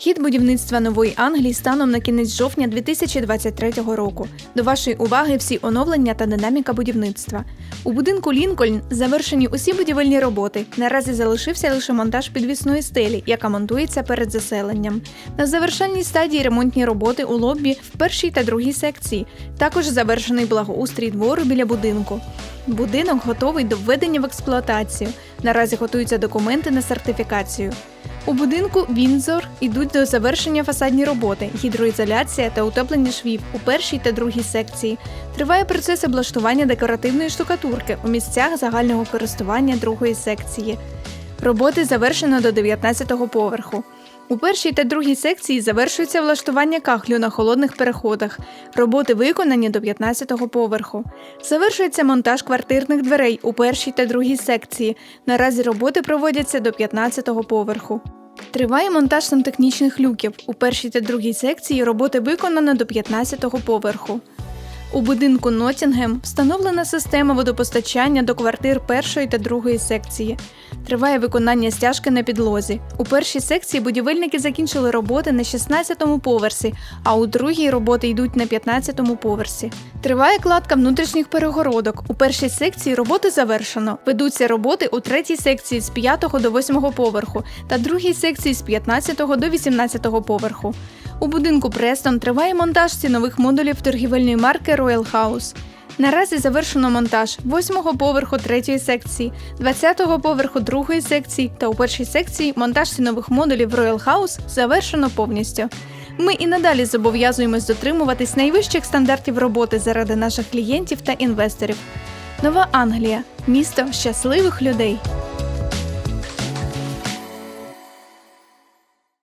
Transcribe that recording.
Хід будівництва нової Англії станом на кінець жовтня 2023 року. До вашої уваги всі оновлення та динаміка будівництва. У будинку Лінкольн завершені усі будівельні роботи. Наразі залишився лише монтаж підвісної стелі, яка монтується перед заселенням. На завершальній стадії ремонтні роботи у лоббі в першій та другій секції. Також завершений благоустрій двору біля будинку. Будинок готовий до введення в експлуатацію. Наразі готуються документи на сертифікацію. У будинку Вінзор йдуть до завершення фасадні роботи, гідроізоляція та утеплення швів у першій та другій секції. Триває процес облаштування декоративної штукатурки у місцях загального користування другої секції. Роботи завершено до 19-го поверху. У першій та другій секції завершується влаштування кахлю на холодних переходах. Роботи виконані до 15-го поверху. Завершується монтаж квартирних дверей у першій та другій секції. Наразі роботи проводяться до 15-го поверху. Триває монтаж сантехнічних люків. У першій та другій секції роботи виконано до 15-го поверху. У будинку Нотінгем встановлена система водопостачання до квартир першої та другої секції. Триває виконання стяжки на підлозі. У першій секції будівельники закінчили роботи на 16-му поверсі, а у другій роботи йдуть на 15-му поверсі. Триває кладка внутрішніх перегородок. У першій секції роботи завершено. Ведуться роботи у третій секції з 5 до 8 поверху та другій секції з 15 до 18 поверху. У будинку Престон триває монтаж цінових модулів торгівельної марки Royal House. Наразі завершено монтаж 8-го поверху третьої секції, 20-го поверху другої секції та у першій секції монтаж цінових модулів Royal House завершено повністю. Ми і надалі зобов'язуємось дотримуватись найвищих стандартів роботи заради наших клієнтів та інвесторів. Нова Англія місто щасливих людей.